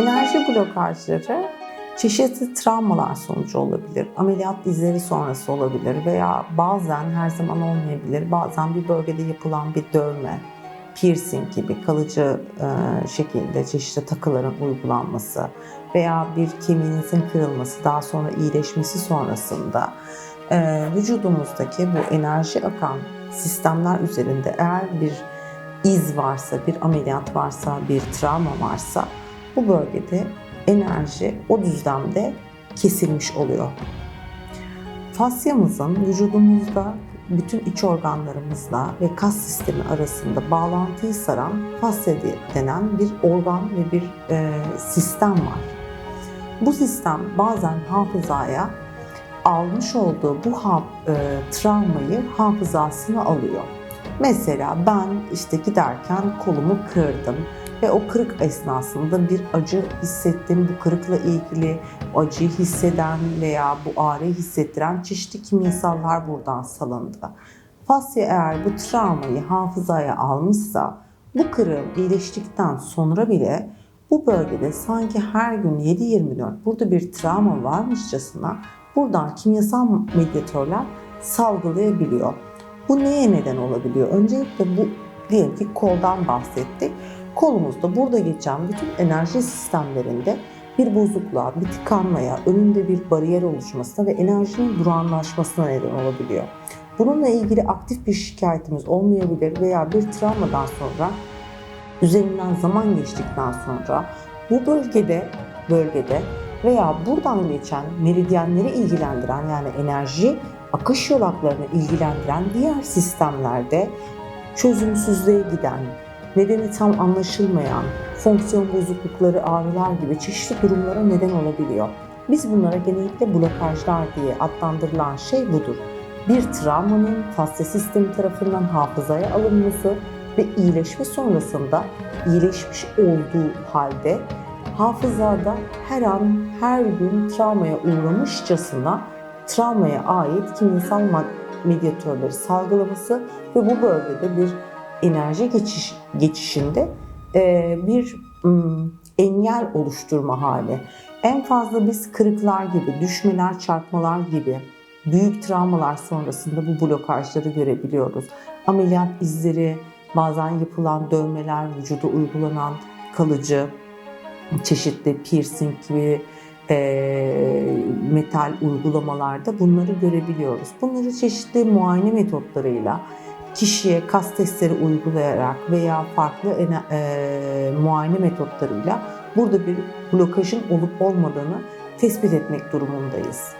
Enerji blokajları çeşitli travmalar sonucu olabilir. Ameliyat izleri sonrası olabilir veya bazen her zaman olmayabilir. Bazen bir bölgede yapılan bir dövme, piercing gibi kalıcı e, şekilde çeşitli takıların uygulanması veya bir kemiğinizin kırılması daha sonra iyileşmesi sonrasında e, vücudumuzdaki bu enerji akan sistemler üzerinde eğer bir iz varsa, bir ameliyat varsa, bir travma varsa bu bölgede enerji o düzlemde kesilmiş oluyor. Fasyamızın vücudumuzda bütün iç organlarımızla ve kas sistemi arasında bağlantıyı saran fasya denen bir organ ve bir e, sistem var. Bu sistem bazen hafızaya almış olduğu bu ha, e, travmayı hafızasına alıyor. Mesela ben işte giderken kolumu kırdım ve o kırık esnasında bir acı hissettim. Bu kırıkla ilgili acıyı hisseden veya bu ağrıyı hissettiren çeşitli kimyasallar buradan salındı. Fasya eğer bu travmayı hafızaya almışsa bu kırığın iyileştikten sonra bile bu bölgede sanki her gün 7-24 burada bir travma varmışçasına buradan kimyasal medyatörler salgılayabiliyor. Bu neye neden olabiliyor? Öncelikle bu diyelim ki koldan bahsettik. Kolumuzda burada geçen bütün enerji sistemlerinde bir bozukluğa, bir tıkanmaya, önünde bir bariyer oluşmasına ve enerjinin durağanlaşmasına neden olabiliyor. Bununla ilgili aktif bir şikayetimiz olmayabilir veya bir travmadan sonra üzerinden zaman geçtikten sonra bu bölgede bölgede veya buradan geçen meridyenleri ilgilendiren yani enerji akış yolaklarını ilgilendiren diğer sistemlerde çözümsüzlüğe giden, nedeni tam anlaşılmayan, fonksiyon bozuklukları, ağrılar gibi çeşitli durumlara neden olabiliyor. Biz bunlara genellikle blokajlar diye adlandırılan şey budur. Bir travmanın fasya sistemi tarafından hafızaya alınması ve iyileşme sonrasında iyileşmiş olduğu halde hafızada her an her gün travmaya uğramışçasına travmaya ait kimyasal medyatörleri salgılaması ve bu bölgede bir enerji geçiş, geçişinde e, bir m, engel oluşturma hali. En fazla biz kırıklar gibi, düşmeler, çarpmalar gibi büyük travmalar sonrasında bu blokajları görebiliyoruz. Ameliyat izleri, bazen yapılan dövmeler, vücuda uygulanan kalıcı çeşitli piercing gibi e, metal uygulamalarda bunları görebiliyoruz. Bunları çeşitli muayene metotlarıyla kişiye kas testleri uygulayarak veya farklı e, muayene metotlarıyla burada bir blokajın olup olmadığını tespit etmek durumundayız.